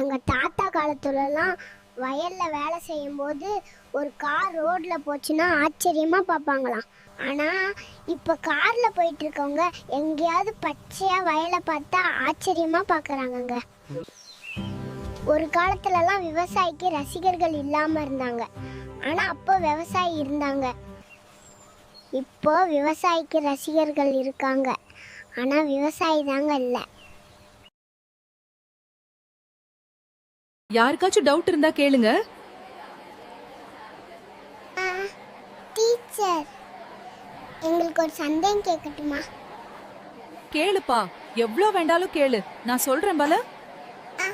எங்கள் தாத்தா காலத்துலலாம் வயலில் வேலை செய்யும்போது ஒரு கார் ரோட்டில் போச்சுன்னா ஆச்சரியமாக பார்ப்பாங்களாம். ஆனால் இப்போ காரில் போயிட்டு இருக்கவங்க எங்கேயாவது பச்சையாக வயலை பார்த்தா ஆச்சரியமாக பார்க்குறாங்கங்க. ஒரு காலத்துலலாம் விவசாயிக்கு ரசிகர்கள் இல்லாமல் இருந்தாங்க. ஆனால் அப்போ விவசாயி இருந்தாங்க. இப்போ விவசாயிக்கு ரசிகர்கள் இருக்காங்க. ஆனால் விவசாயி தாங்க இல்லை. யாருக்காச்சும் டவுட் இருந்தா கேளுங்க. டீச்சர் எங்களுக்கு ஒரு சந்தேகம் கேட்கட்டுமா? கேளுப்பா. எவ்ளோ வேண்டாலும் கேளு. நான் சொல்றேன் பல.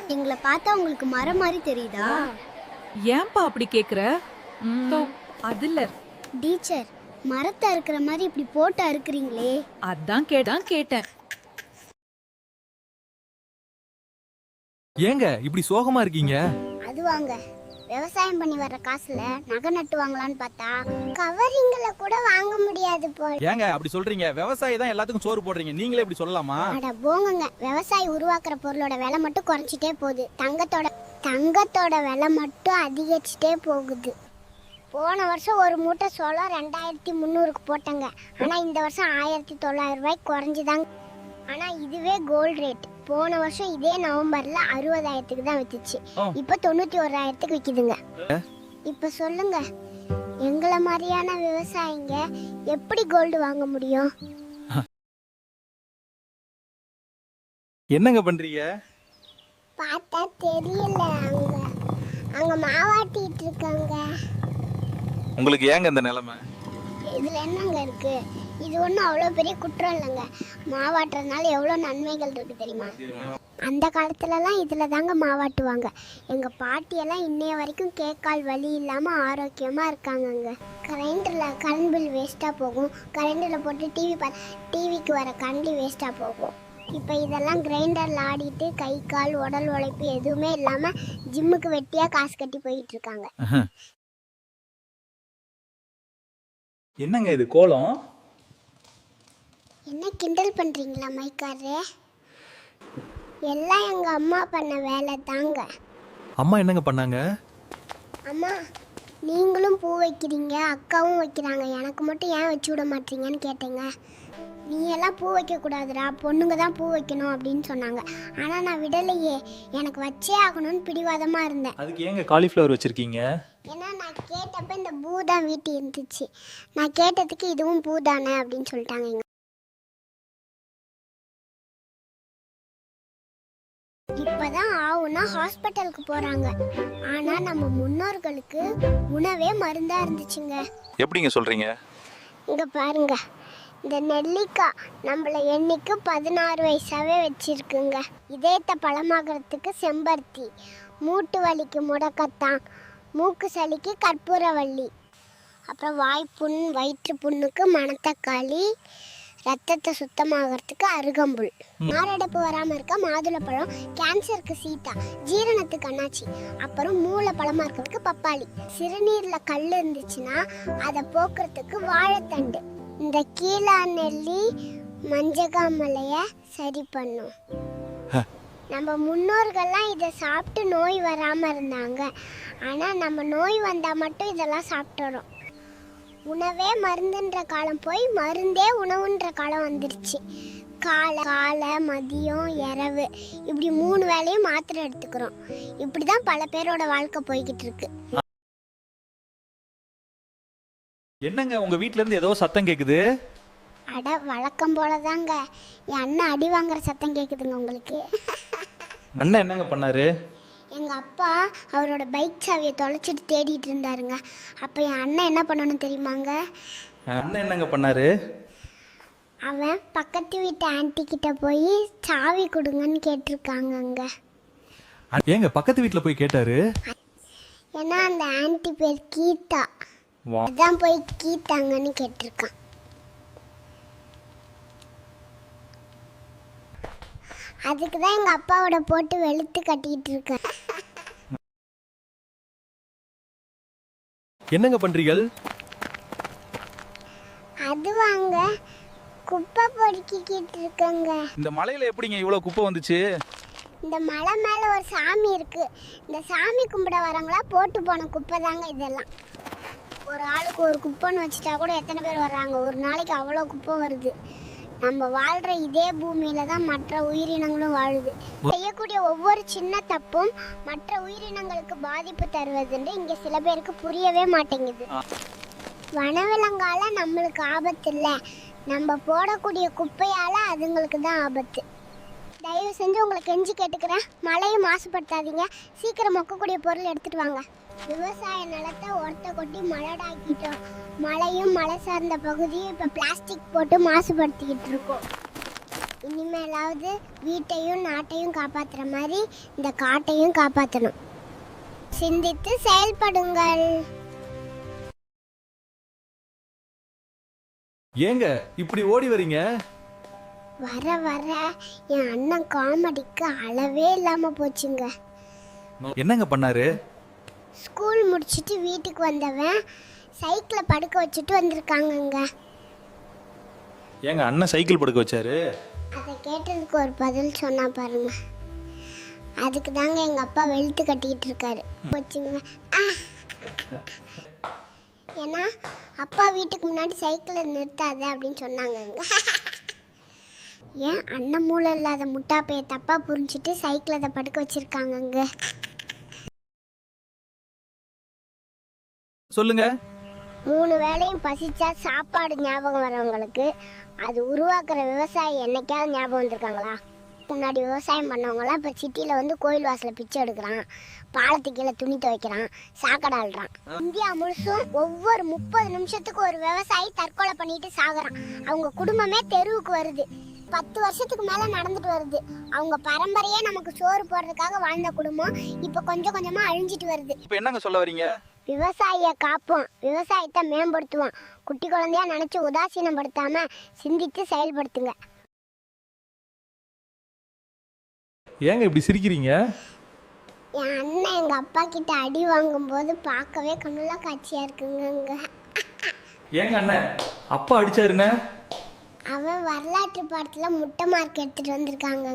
எங்களை பார்த்தா உங்களுக்கு மரம் மாதிரி தெரியுதா? ஏன்பா அப்படி கேக்குற? அது இல்ல. டீச்சர் மரத்தை இருக்கிற மாதிரி இப்படி போட்டு அறுக்குறீங்களே அதான் கேட்டான் கேட்டேன். ஏங்க இப்படி சோகமா இருக்கீங்க? அது வாங்க. விவசாயம் பண்ணி வர்ற காசுல நகை நட்டு வாங்கலாம்னு பார்த்தா கவரிங்களை கூட வாங்க முடியாது போல. ஏங்க அப்படி சொல்றீங்க. விவசாயி தான் எல்லாத்துக்கும் சோறு போடுறீங்க. நீங்களே இப்படி சொல்லலாமா? அட போங்கங்க. விவசாயி உருவாக்குற பொருளோட விலை மட்டும் குறைச்சிட்டே போகுது. தங்கத்தோட தங்கத்தோட விலை மட்டும் அதிகரிச்சுட்டே போகுது. போன வருஷம் ஒரு மூட்டை சோளம் ரெண்டாயிரத்தி முந்நூறுக்கு போட்டேங்க. ஆனால் இந்த வருஷம் ஆயிரத்தி தொள்ளாயிரம் ரூபாய்க்கு குறைஞ்சுதாங்க. ஆனால் இதுவே கோல்ட் ரேட் போன வருஷம் இதே நவம்பரில் அறுபதாயிரத்துக்கு தான் வித்துச்சு. இப்போ தொண்ணூற்றி ஓராயிரத்துக்கு விற்கிதுங்க இப்போ சொல்லுங்க எங்களை மாதிரியான விவசாயிங்க எப்படி கோல்டு வாங்க முடியும்? என்னங்க பண்றீங்க? பார்த்தா தெரியல அங்க. அங்க மாவாட்டிட்டு இருக்காங்க. உங்களுக்கு ஏங்க இந்த நிலைமை? இதுல என்னங்க இருக்கு? இது ஒன்றும் அவ்வளோ பெரிய குற்றம் இல்லைங்க. மாவாட்டுறதுனால எவ்வளோ நன்மைகள் இருக்கு தெரியுமா? அந்த காலத்துலலாம் இதில் தாங்க மாவாட்டுவாங்க. எங்கள் பாட்டியெல்லாம் இன்னைய வரைக்கும் கேக்கால் வலி இல்லாமல் ஆரோக்கியமாக இருக்காங்கங்க. கரண்டில் கரண்ட் பில் வேஸ்ட்டாக போகும். கரண்டில் போட்டு டிவி பா டிவிக்கு வர கரண்டி வேஸ்ட்டாக போகும். இப்போ இதெல்லாம் கிரைண்டரில் ஆடிட்டு கை கால் உடல் உழைப்பு எதுவுமே இல்லாமல் ஜிம்முக்கு வெட்டியாக காசு கட்டி போயிட்டு இருக்காங்க. என்னங்க இது கோலம்? என்ன கிண்டல் பண்ணுறீங்களா மைக்காரே எல்லாம் எங்கள் அம்மா பண்ண வேலை தாங்க. அம்மா என்னங்க பண்ணாங்க? அம்மா நீங்களும் பூ வைக்கிறீங்க அக்காவும் வைக்கிறாங்க. எனக்கு மட்டும் ஏன் வச்சு விட மாட்டீங்கன்னு கேட்டேங்க. நீ எல்லாம் பூ வைக்கக்கூடாதுடா பொண்ணுங்க தான் பூ வைக்கணும் அப்படின்னு சொன்னாங்க. ஆனால் நான் விடலையே எனக்கு வச்சே ஆகணும்னு பிடிவாதமாக இருந்தேன். அதுக்கு ஏங்க காலிஃப்ளவர் வச்சிருக்கீங்க? ஏன்னா நான் கேட்டப்ப இந்த பூ தான் வீட்டு இருந்துச்சு. நான் கேட்டதுக்கு இதுவும் பூ தானே அப்படின்னு சொல்லிட்டாங்க எங்க இப்பதான் ஆவுனா ஹாஸ்பிட்டலுக்கு போறாங்க. ஆனா நம்ம முன்னோர்களுக்கு உணவே மருந்தா இருந்துச்சுங்க. எப்படிங்க சொல்றீங்க? இங்க பாருங்க. இந்த நெல்லிக்காய் நம்மள என்னைக்கு பதினாறு வயசாவே வச்சிருக்குங்க. இதயத்தை பழமாகறதுக்கு செம்பருத்தி மூட்டு வலிக்கு முடக்கத்தான் மூக்கு சளிக்கு கற்பூரவள்ளி. அப்புறம் வாய்ப்புண் வயிற்று புண்ணுக்கு மணத்தக்காளி ரத்தத்தை சுத்தமாகறதுக்கு அருகம்புல். மாரடைப்பு வராமல் இருக்க மாதுளப்பழம் கேன்சருக்கு சீட்டா ஜீரணத்துக்கு அண்ணாச்சி. அப்புறம் மூளை பழமா இருக்கிறதுக்கு பப்பாளி. சிறுநீரில் கல் இருந்துச்சுன்னா அதை போக்குறதுக்கு வாழைத்தண்டு. இந்த கீழா நெல்லி மஞ்சகாமலைய சரி பண்ணும். நம்ம முன்னோர்கள்லாம் இதை சாப்பிட்டு நோய் வராமல் இருந்தாங்க. ஆனால் நம்ம நோய் வந்தால் மட்டும் இதெல்லாம் சாப்பிட்டுறோம் உணவே மருந்துன்ற காலம் போய் மருந்தே உணவுன்ற காலம் வந்துருச்சு. காலை காலை மதியம் இரவு இப்படி மூணு வேளையும் மாத்திரை எடுத்துக்கிறோம். இப்படி தான் பல பேரோட வாழ்க்கை போய்கிட்டு இருக்கு. என்னங்க உங்க வீட்ல இருந்து ஏதோ சத்தம் கேக்குது? அட வழக்கம் போல தாங்க என் அண்ணன் அடி வாங்குற சத்தம் கேட்குதுங்க உங்களுக்கு. அண்ணன் என்னங்க பண்ணாரு? எங்கள் அப்பா அவரோட பைக் சாவியை தொலைச்சிட்டு தேடிட்டு இருந்தாருங்க. அப்போ என் அண்ணன் என்ன பண்ணணும் தெரியுமாங்க? அண்ணன் என்னங்க பண்ணாரு? அவன் பக்கத்து வீட்டு ஆன்ட்டி கிட்ட போய் சாவி கொடுங்கன்னு கேட்டிருக்காங்கங்க. ஏங்க பக்கத்து வீட்ல போய் கேட்டாரு? ஏன்னா அந்த ஆன்ட்டி பேர் கீதா. அதான் போய் கீதாங்கன்னு கேட்டிருக்கான். அதுக்கு தான் எங்கள் அப்பாவோட போட்டு வெளுத்து கட்டிக்கிட்டு இருக்கேன். என்னங்க பண்றீர்கள் அது வாங்க குப்பை பொறுக்கிக்கிட்டு இருக்கேங்க. இந்த மலையில எப்படிங்க இவ்வளவு குப்பை வந்துச்சு? இந்த மலை மேலே ஒரு சாமி இருக்கு. இந்த சாமி கும்பிட வரவங்களா போட்டு போன குப்பை தாங்க இதெல்லாம். ஒரு ஆளுக்கு ஒரு குப்பைன்னு வச்சுட்டா கூட எத்தனை பேர் வர்றாங்க? ஒரு நாளைக்கு அவ்வளோ குப்பை வருது. நம்ம வாழ்கிற இதே பூமியில தான் மற்ற உயிரினங்களும் வாழுது. செய்யக்கூடிய ஒவ்வொரு சின்ன தப்பும் மற்ற உயிரினங்களுக்கு பாதிப்பு தருவதுன்னு இங்கே சில பேருக்கு புரியவே மாட்டேங்குது. வனவிலங்கால நம்மளுக்கு ஆபத்து இல்லை. நம்ம போடக்கூடிய குப்பையால அதுங்களுக்கு தான் ஆபத்து. தயவு செஞ்சு உங்களை கெஞ்சி கேட்டுக்கிறேன். மழையும் மாசுபடுத்தாதீங்க. சீக்கிரம் மொக்கக்கூடிய பொருள் எடுத்துட்டு வாங்க. விவசாய நிலத்தை ஒருத்த கொட்டி மலடாக்கிட்டோம் மழையும் மலை சார்ந்த பகுதியும் இப்போ பிளாஸ்டிக் போட்டு மாசுபடுத்திக்கிட்டு இருக்கோம். இனிமேலாவது வீட்டையும் நாட்டையும் காப்பாத்துற மாதிரி இந்த காட்டையும் காப்பாற்றணும் சிந்தித்து செயல்படுங்கள். ஏங்க இப்படி ஓடி வரீங்க? வர வர என் அண்ணன் காமெடிக்கு அளவே இல்லாம போச்சுங்க. என்னங்க பண்ணாரு? ஸ்கூல் முடிச்சிட்டு வீட்டுக்கு வந்தவன் சைக்கிளை படுக்க வச்சுட்டு வந்திருக்காங்கங்க. ஏங்க அண்ணன் சைக்கிள் படுக்க வச்சாரு? அதை கேட்டதுக்கு ஒரு பதில் சொன்னா பாருங்க. அதுக்கு தாங்க எங்க அப்பா வெளுத்து கட்டிக்கிட்டு இருக்காரு. போச்சுங்க. ஆ. ஏன்னா அப்பா வீட்டுக்கு முன்னாடி சைக்கிளை நிறுத்தாத அப்படின்னு சொன்னாங்கங்க. ஏன் அண்ணன் மூளை இல்லாத முட்டாப்பைய தப்பா புரிஞ்சுட்டு சைக்கிளை அதை படுக்க வச்சிருக்காங்கங்க? சொல்லுங்க. மூணு வேளையும் பசிச்சா சாப்பாடு ஞாபகம் வரவங்களுக்கு அது உருவாக்குற விவசாயி என்னைக்காவது ஞாபகம் வந்திருக்காங்களா? முன்னாடி விவசாயம் பண்ணவங்களாம் இப்போ சிட்டியில் வந்து கோயில் வாசலில் பிச்சை எடுக்கிறான். பாலத்து கீழே துணி துவைக்கிறான். சாக்கடை ஆள்றான். இந்தியா முழுசும் ஒவ்வொரு முப்பது நிமிஷத்துக்கு ஒரு விவசாயி தற்கொலை பண்ணிட்டு சாகுறான். அவங்க குடும்பமே தெருவுக்கு வருது. பத்து வருஷத்துக்கு மேலே நடந்துட்டு வருது. அவங்க பரம்பரையே நமக்கு சோறு போடுறதுக்காக வாழ்ந்த குடும்பம். இப்போ கொஞ்சம் கொஞ்சமாக அழிஞ்சிட்டு வருது. இப்போ என்னங்க சொல்ல வரீங்க? விவசாயியை காப்போம். விவசாயத்தை மேம்படுத்துவோம். குட்டி குழந்தையா நினைச்சு உதாசீனப்படுத்தாம சிந்தித்து செயல்படுத்துங்க. ஏங்க இப்படி சிரிக்கிறீங்க? என் அண்ணன் எங்க அப்பா கிட்ட அடி வாங்கும்போது பார்க்கவே கண்ணுல காட்சியா இருக்குங்க ஏங்க அண்ணன் அப்பா அடிச்சாருங்க? அவன் வரலாற்று பாடத்துல முட்டை மார்க் எடுத்துட்டு வந்திருக்காங்க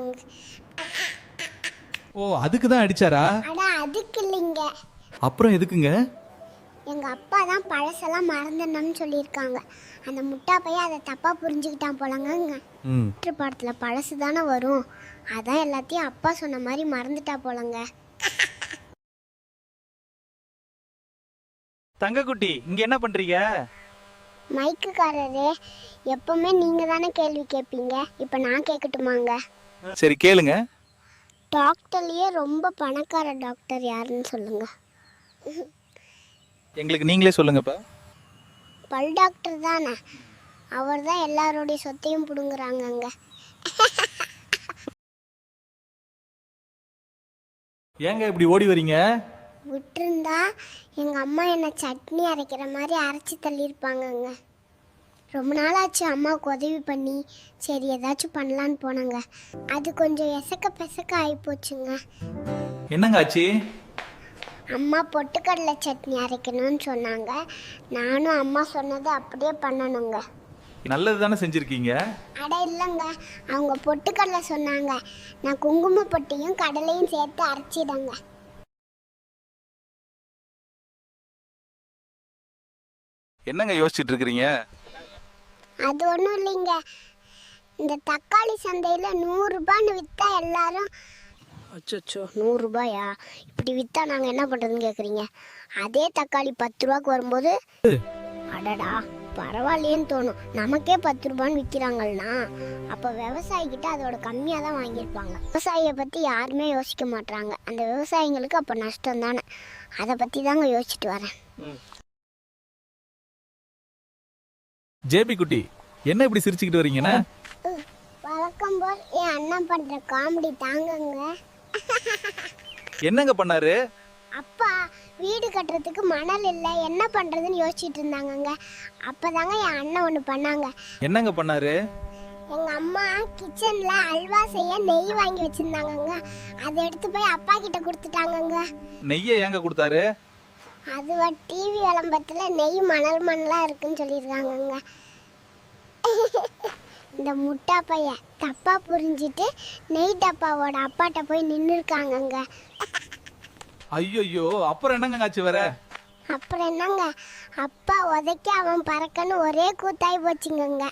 ஓ அதுக்கு தான் அடிச்சாரா? அட அதுக்கு இல்லைங்க. அப்புறம் எதுக்குங்க? எங்க அப்பா தான் பழசெல்லாம் மறந்துடணும்னு சொல்லியிருக்காங்க. அந்த முட்டா பையன் அதை தப்பா புரிஞ்சுக்கிட்டான் போலங்கங்க. ம். வரலாற்று பாடத்துல பழசு தானே வரும். அதான் எல்லாத்தையும் அப்பா சொன்ன மாதிரி மறந்துட்டா போலங்க. தங்கக்குட்டி இங்க என்ன பண்றீங்க? மைக்குக்காரரே எப்பவுமே நீங்க தானே கேள்வி கேட்பீங்க இப்போ நான் கேட்கட்டுமாங்க சரி கேளுங்க. டாக்டர்லயே ரொம்ப பணக்கார டாக்டர் யாருன்னு சொல்லுங்க. எங்களுக்கு நீங்களே சொல்லுங்கப்பா. பல் டாக்டர் தானே? அவர் தான் எல்லாருடைய சொத்தையும் பிடுங்குறாங்கங்க. ஏங்க இப்படி ஓடி வரீங்க? விட்டுருந்தா எங்க அம்மா என்னை சட்னி அரைக்கிற மாதிரி அரைச்சி தள்ளியிருப்பாங்கங்க. ரொம்ப நாளாச்சு அம்மாவுக்கு உதவி பண்ணி சரி ஏதாச்சும் பண்ணலான்னு போனாங்க. அது கொஞ்சம் எசக்க பெசக்க ஆகிப்போச்சுங்க என்னங்க ஆச்சு? அம்மா பொட்டுக்கடலை சட்னி அரைக்கணும்னு சொன்னாங்க. நானும் அம்மா சொன்னதை அப்படியே பண்ணணுங்க. நல்லது தானே செஞ்சிருக்கீங்க? அட இல்லைங்க. அவங்க பொட்டுக்கடலை சொன்னாங்க. நான் குங்கும பொட்டியும் கடலையும் சேர்த்து அரைச்சிடுங்க. என்னங்க யோசிச்சுட்டு இருக்கிறீங்க அது ஒன்றும் இல்லைங்க. இந்த தக்காளி சந்தையில் நூறுரூபான்னு விற்றா எல்லாரும் அச்சோ நூறுரூபாயா இப்படி விற்றா நாங்கள் என்ன பண்ணுறதுன்னு கேட்குறீங்க அதே தக்காளி பத்து ரூபாக்கு வரும்போது அடடா பரவாயில்லையேன்னு தோணும். நமக்கே பத்து ரூபான்னு விற்கிறாங்கன்னா அப்போ விவசாயிக்கிட்ட அதோட கம்மியாக தான் வாங்கியிருப்பாங்க. விவசாயியை பற்றி யாருமே யோசிக்க மாட்றாங்க. அந்த விவசாயிங்களுக்கு அப்போ நஷ்டம் தானே அதை பற்றி தாங்க யோசிச்சுட்டு வரேன். ஜேபி குட்டி என்ன இப்படி சிரிச்சுக்கிட்டு வரீங்கண்ணா? வழக்கம் போல் என் அண்ணன் பண்ணுற காமெடி தாங்கங்க. என்னங்க பண்ணாரு? அப்பா வீடு கட்டுறதுக்கு மணல் இல்லை என்ன பண்ணுறதுன்னு யோசிச்சுட்டு இருந்தாங்கங்க. அப்போதாங்க என் அண்ணன் ஒன்று பண்ணாங்க. என்னங்க பண்ணாரு? எங்கள் அம்மா கிச்சனில் அல்வா செய்ய நெய் வாங்கி வச்சுருந்தாங்கங்க. அதை எடுத்து போய் அப்பா கிட்ட கொடுத்துட்டாங்கங்க. நெய்யை ஏங்க கொடுத்தாரு? அது டிவி விளம்பரத்தில் நெய் மணல் மணலாக இருக்குன்னு சொல்லியிருக்காங்கங்க. இந்த முட்டா பையன் தப்பா புரிஞ்சிட்டு நெய் டப்பாவோட அப்பாட்ட போய் நின்று இருக்காங்கங்க ஐயோ அப்புறம் என்னங்க ஆச்சு வேற? அப்புறம் என்னங்க? அப்பா உதைக்க அவன் பறக்கன்னு ஒரே கூத்தாய் போச்சுங்கங்க.